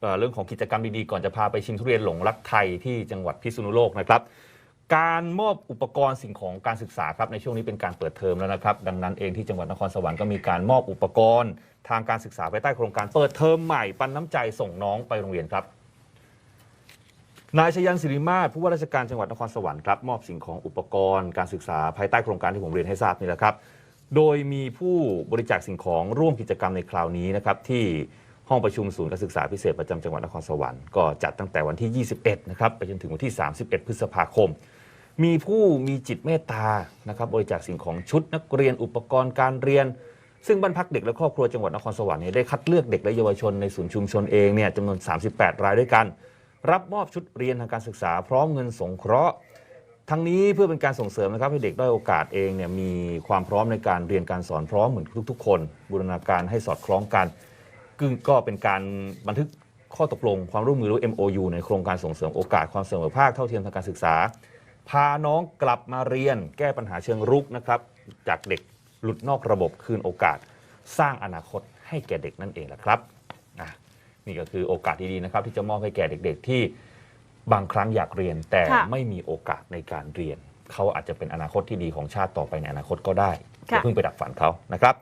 เอ่อเรื่องของกิจกรรมดีๆ ก่อนจะพาไปชิมทุเรียนหลงรักไทยที่จังหวัดพิษณุโลกนะครับ การมอบอุปกรณ์สิ่งของการศึกษาครับในช่วงนี้เป็นการเปิดเทอมแล้วนะครับ ดังนั้นเองที่จังหวัดนครสวรรค์ก็มีการมอบอุปกรณ์ ทางการศึกษาภายใต้โครงการเปิดเทอมใหม่ปันน้ำใจส่งน้องไปโรงเรียนครับนายชยันศิริมาศผู้ว่าราชการจังหวัดนครสวรรค์ครับมอบสิ่งของอุปกรณ์การศึกษาภายใต้โครงการที่ผมเรียนให้ทราบนี่แหละครับ โดยมีผู้บริจาคสิ่งของร่วมกิจกรรมในคราวนี้นะครับที่ ห้องประชุมศูนย์การศึกษาพิเศษประจำจังหวัดนครสวรรค์ก็จัดตั้งแต่วันที่ 21 นะครับไปจนถึงวันที่ 31 พฤษภาคม มีผู้มีจิตเมตตานะครับบริจาคสิ่งของชุดนักเรียนอุปกรณ์การเรียน ซึ่งบ้านพักเด็กและครอบครัวจังหวัดนครสวรรค์เนี่ยได้คัดเลือกเด็กและเยาวชนในศูนย์ชุมชนเองเนี่ยจำนวน 38 รายด้วยกัน รับมอบชุดเรียนทางการศึกษาพร้อมเงินสงเคราะห์ทั้งนี้เพื่อเป็นการส่งเสริมนะครับให้เด็กด้อยโอกาสเองเนี่ยมีความพร้อมในการเรียนการสอนพร้อมเหมือนทุกๆ คน บูรณาการให้สอดคล้องกัน กึ่งก็เป็นการบันทึกข้อตกลงความร่วมมือหรือ MOU ในโครงการส่งเสริมโอกาสความเสมอภาคเท่าเทียมทางการศึกษา พาน้องกลับมาเรียน แก้ปัญหาเชิงรุกนะครับ จากเด็กหลุดนอกระบบคืนโอกาส สร้างอนาคตให้แก่เด็กนั่นเองแหละครับอะนี่ก็คือโอกาสดีๆนะครับที่จะมอบให้แก่เด็ก ๆ ที่บางครั้งอยากเรียนแต่ค่ะ ไม่มีโอกาสในการเรียน เขาอาจจะเป็นอนาคตที่ดีของชาติต่อไปในอนาคตก็ได้อค่ะย่าเพิ่งไปดักฝันเขานะครับ